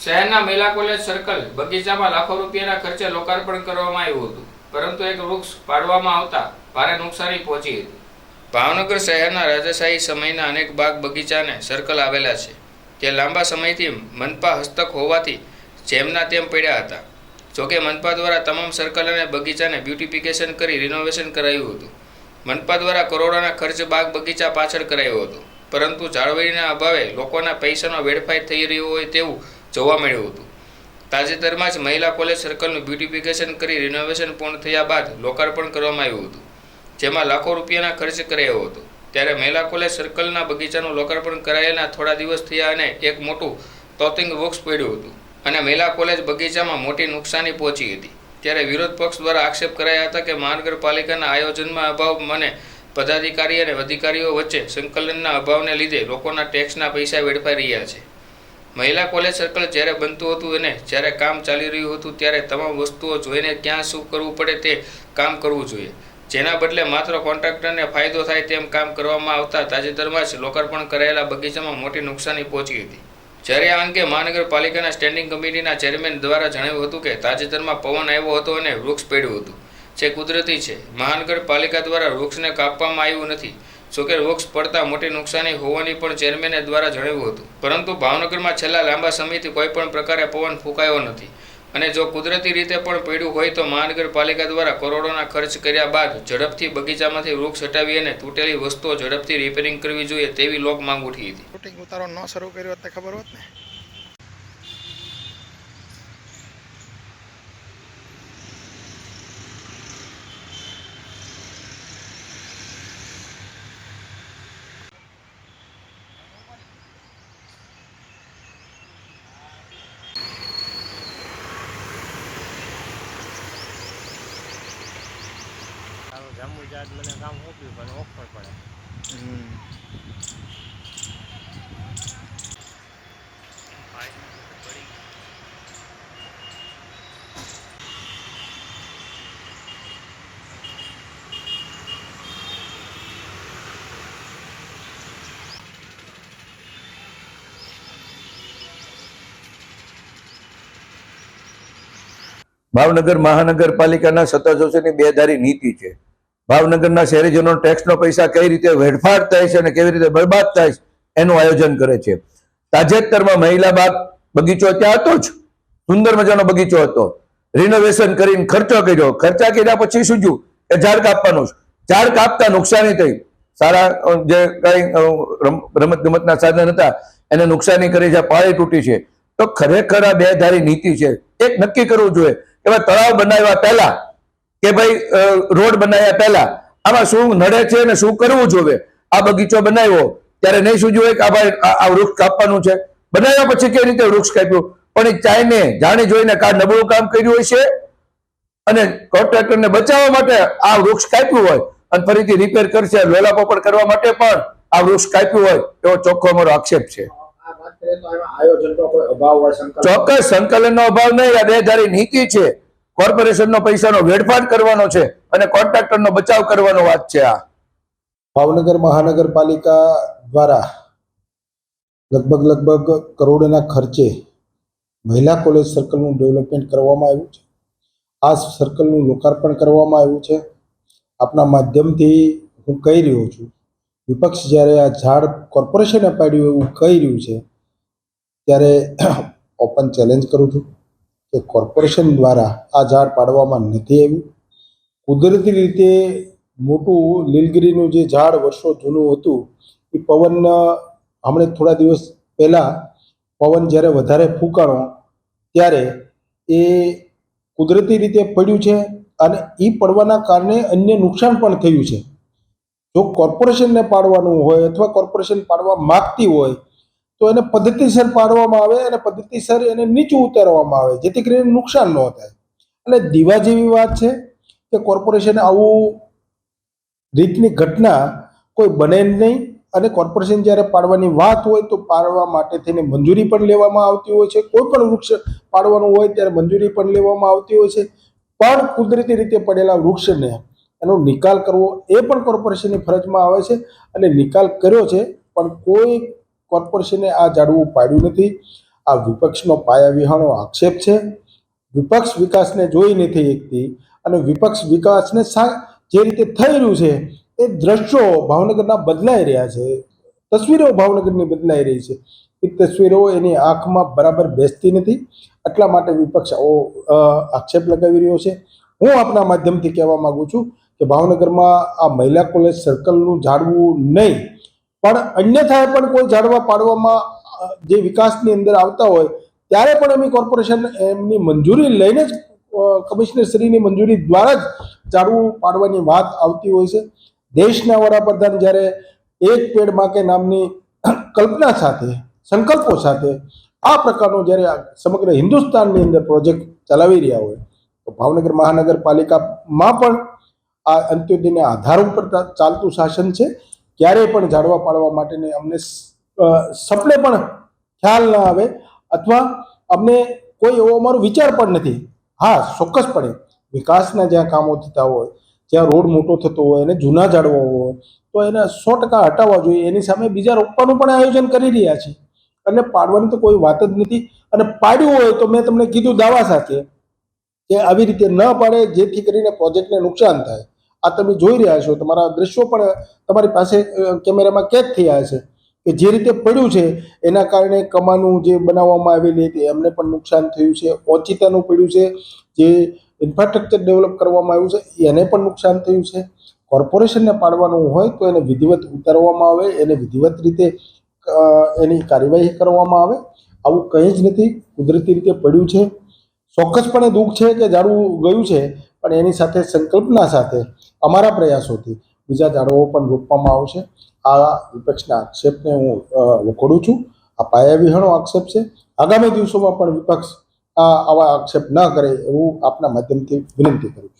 શહેરના મહિલા college circle બગીચામાં લાખો રૂપિયાના ખર્ચે લોકાર્પણ કરવામાં આવ્યું હતું. પરંતુ એક વૃક્ષ પાડવામાં આવતા ભારે નુકસાની પહોંચી હતી. ભાવનગર શહેરના રાજાશાહી સમયના અનેક બાગ બગીચાને સર્કલ આવેલા છે, જે લાંબા સમયથી મનપા હસ્તક હોવાથી જેમના તેમ પડ્યા હતા. જોકે મનપા દ્વારા તમામ સર્કલ અને બગીચાને બ્યુટિફિકેશન કરી રિનોવેશન કરાયું હતું. મનપા દ્વારા કરોડોના ખર્ચ બાગ બગીચા પાછળ કરાયો હતો. પરંતુ જાળવણીના અભાવે લોકોના પૈસાનો વેડફાઈ થઈ રહ્યો હોય તેવું જોવા મળ્યું હતું. તાજેતરમાં જ મહિલા કોલેજ સર્કલનું બ્યુટિફિકેશન કરી રિનોવેશન પૂર્ણ થયા બાદ લોકાર્પણ કરવામાં આવ્યું હતું, જેમાં લાખો રૂપિયાના ખર્ચ કરાયો હતો. ત્યારે મહિલા કોલેજ સર્કલના બગીચાનું લોકાર્પણ કરાયેલા થોડા દિવસ થયા અને એક મોટું તોતિંગ વૃક્ષ પડ્યું હતું અને મહિલા કોલેજ બગીચામાં મોટી નુકસાની પહોંચી હતી. ત્યારે વિરોધ પક્ષ દ્વારા આક્ષેપ કરાયા હતા કે મહાનગરપાલિકાના આયોજનમાં અભાવ મને પદાધિકારી અને અધિકારીઓ વચ્ચે સંકલનના અભાવને લીધે લોકોના ટેક્સના પૈસા વેડફાઈ રહ્યા છે. મહિલા કોલેજ સર્કલ જ્યારે બનતું હતું અને જ્યારે કામ ચાલી રહ્યું હતું ત્યારે તમામ વસ્તુઓ જોઈને ક્યાં શું કરવું પડે તે કામ કરવું જોઈએ. જેના બદલે માત્ર કોન્ટ્રાક્ટરને ફાયદો થાય તેમ કામ કરવામાં આવતા તાજેતરમાં જ લોકાર્પણ કરાયેલા બગીચામાં મોટી નુકસાની પહોંચી હતી. જ્યારે આ અંગે મહાનગરપાલિકાના સ્ટેન્ડિંગ કમિટીના ચેરમેન દ્વારા જણાવ્યું હતું કે તાજેતરમાં પવન આવ્યો હતો અને વૃક્ષ પડ્યું હતું. જે કુદરતી છે. મહાનગરપાલિકા દ્વારા વૃક્ષને કાપવામાં આવ્યું નથી. જોકે વૃક્ષ પડતા મોટી નુકસાની હોવાની પણ ચેરમેને દ્વારા જણાવ્યું હતું. પરંતુ ભાવનગરમાં છેલ્લા લાંબા સમયથી કોઈ પણ પ્રકારે પવન ફૂંકાયો નથી. અને જો કુદરતી રીતે પણ પડ્યું હોય તો મહાનગરપાલિકા દ્વારા કરોડોના ખર્ચ કર્યા બાદ ઝડપથી બગીચામાંથી વૃક્ષ હટાવી અને તૂટેલી વસ્તુઓ ઝડપથી રિપેરિંગ કરવી જોઈએ તેવી લોક માંગ ઉઠી હતી. ઉતારો ન શરૂ કર્યો ખબર હોત ને? તારું જાત મને કામ ઓપ્યું પણ ઓફર પડે. ભાવનગર મહાનગરપાલિકાના સત્તાધીશોની બેધારી નીતિ છે. ભાવનગરના શહેરીજનો ટેક્સનો પૈસા કઈ રીતે વેડફાટ થાય છે અને કેવી રીતે બરબાદ થાય છે, એનું આયોજન કરે છે. તાજેતરમાં મહિલા બાગ બગીચો ત્યાં હતો જ. સુંદર મજાનો બગીચો હતો. રિનોવેશન કરીને ખર્ચો કર્યો. ખર્ચા કર્યા પછી શું એ ઝાડ કાપવાનું. ઝાડ કાપતા નુકસાની થઈ. સારા જે કઈ રમત ગમતના સાધન હતા, એને નુકસાની કરી છે પાળી તૂટી છે. તો ખરેખર આ બેધારી નીતિ છે. એક નક્કી કરવું જોઈએ કે તળાવ બનાવ્યા પહેલા કે ભાઈ રોડ બનાવ્યા પહેલા. આમાં શું નડે છે અને શું કરવું જોવે? આ બગીચો બનાવ્યો. ત્યારે નહીં શું જોઈએ કે આ ભાઈ આ વૃક્ષ કાપવાનું છે. બનાવ્યા પછી કેવી રીતે વૃક્ષ કાપ્યું? પણ એ ચાઈને જાણી જોઈને કા નબળું કામ કર્યું હોય છે? અને કોન્ટ્રાક્ટરને બચાવવા માટે આ વૃક્ષ કાપ્યું હોય અને ફરીથી રિપેર કરશે લોલા પોપડ કરવા માટે પણ આ વૃક્ષ કાપ્યું હોય એવો ચોખ્ખો અમારો આક્ષેપ છે. ચોક્કસ સંકલન કોઈ અભાવ ચોક્કસ સંકલનનો અભાવ નહીં. આ બેધારી નીતિ છે. કોર્પોરેશનનો પૈસાનો વેડફાટ કરવાનો છે અને કોન્ટ્રાક્ટરનો બચાવ કરવાનો વાત છે આ. ભાવનગર મહાનગરપાલિકા દ્વારા લગભગ લગભગ કરોડોના ખર્ચે મહિલા કોલેજ સર્કલનું ડેવલપમેન્ટ કરવામાં આવ્યું છે. આ સર્કલનું લોકાર્પણ કરવામાં આવ્યું છે. આપના માધ્યમથી હું કહી રહ્યો છું, વિપક્ષ જ્યારે આ ઝાડ કોર્પોરેશને પાડ્યું એવું કહી રહ્યું છે, ત્યારે ઓપન ચેલેન્જ કરું છું. કે કોર્પોરેશન દ્વારા આ ઝાડ પાડવામાં નથી આવ્યું. કુદરતી રીતે મોટું લીલગીરીનું જે ઝાડ વર્ષો જૂનું હતું, એ પવન હમણાં થોડા દિવસ પહેલાં પવન જ્યારે વધારે ફૂંકાણો, ત્યારે એ કુદરતી રીતે પડ્યું છે અને એ પડવાના કારણે અન્ય નુકસાન પણ થયું છે. જો કોર્પોરેશનને પાડવાનું હોય અથવા કોર્પોરેશન પાડવા માગતી હોય તો એને પદ્ધતિસર પાડવામાં આવે અને પદ્ધતિસર એને નીચું ઉતારવામાં આવે, જેથી કરીને નુકસાન ન થાય. અને દીવા જેવી વાત છે કે કોર્પોરેશન આવું રીતની ઘટના કોઈ બને નહીં અને કોર્પોરેશન જ્યારે પાડવાની વાત હોય તો પાડવા માટે થઈને મંજૂરી પણ લેવામાં આવતી હોય છે. કોઈ પણ વૃક્ષ પાડવાનું હોય ત્યારે મંજૂરી પણ લેવામાં આવતી હોય છે. પણ કુદરતી રીતે પડેલા વૃક્ષને એનો નિકાલ કરવો એ પણ કોર્પોરેશનની ફરજમાં આવે છે અને નિકાલ કર્યો છે. પણ કોઈ કોર્પોરેશને આ જાડવું પાડ્યું નથી. આ વિપક્ષનો પાયા વિહાણો આક્ષેપ છે. વિપક્ષ વિકાસને જોઈ નથી એકતી અને વિપક્ષ વિકાસને જે રીતે થઈ રહ્યું છે, એ દ્રશ્યો ભાવનગરના બદલાઈ રહ્યા છે. તસવીરો ભાવનગરની બદલાઈ રહી છે. એ તસવીરો એની આંખમાં બરાબર બેસતી નથી. એટલા માટે વિપક્ષ આવો આક્ષેપ લગાવી રહ્યો છે. હું આપના માધ્યમથી કહેવા માગું છું કે ભાવનગરમાં આ મહિલા કોલેજ સર્કલનું જાળવું નહીં. પણ અન્યથા પણ કોઈ જાળવા પાડવામાં જે વિકાસની અંદર આવતા હોય, ત્યારે પણ અમે કોર્પોરેશન એમની મંજૂરી લઈને જ કમિશનરશ્રીની મંજૂરી દ્વારા જ જાળવું પાડવાની વાત આવતી હોય છે. દેશના વડાપ્રધાન જ્યારે એક પેડ માકે નામની કલ્પના સાથે, સંકલ્પો સાથે આ પ્રકારનો જ્યારે સમગ્ર હિન્દુસ્તાનની અંદર પ્રોજેક્ટ ચલાવી રહ્યા હોય, તો ભાવનગર મહાનગરપાલિકામાં પણ આ અંત્યોદયના આધાર ઉપર ચાલતું શાસન છે. ક્યારેય પણ ઝાડવા પાડવા માટેની અમને સપને પણ ખ્યાલ ના આવે અથવા અમને કોઈ એવો અમારો વિચાર પણ નથી. હા, ચોક્કસપણે વિકાસના જ્યાં કામો થતા હોય, જ્યાં રોડ મોટો થતો હોય અને જૂના ઝાડવા હોય, તો એને સો ટકા હટાવવા જોઈએ. એની સામે બીજા રોપવાનું પણ આયોજન કરી રહ્યા છે અને પાડવાની તો કોઈ વાત જ નથી. અને પાડ્યું હોય તો મેં તમને કીધું દાવા સાથે કે આવી રીતે ન પાડે, જેથી કરીને પ્રોજેક્ટને નુકસાન થાય. આ તમે જોઈ રહ્યા છો, તમારા દ્રશ્યો પણ તમારી પાસે કેમેરામાં કેદ થયા છે કે જે રીતે પડ્યું છે, એના કારણે કમાનું જે બનાવવામાં આવેલી હતી, એમને પણ નુકસાન થયું છે ઓચિતાનું પડ્યું છે, જે ઇન્ફ્રાસ્ટ્રક્ચર ડેવલપ કરવામાં આવ્યું છે, એને પણ નુકસાન થયું છે. કોર્પોરેશનને પાડવાનું હોય તો એને વિધિવત ઉતારવામાં આવે, એને વિધિવત રીતે એની કાર્યવાહી કરવામાં આવે. આવું કંઈ જ નથી, કુદરતી રીતે પડ્યું છે. ચોક્કસપણે દુઃખ છે કે ઝાડવું ગયું છે પણ એની સાથે સંકલ્પના સાથે અમારા પ્રયાસોથી બીજા ઝાડવો પણ રોપવામાં આવશે. આ વિપક્ષના આક્ષેપને હું વખોડું છું. આ પાયાવિહાણો આક્ષેપ છે. આગામી દિવસોમાં પણ વિપક્ષ આવા આક્ષેપ ન કરે એવું આપના માધ્યમથી વિનંતી કરું છું.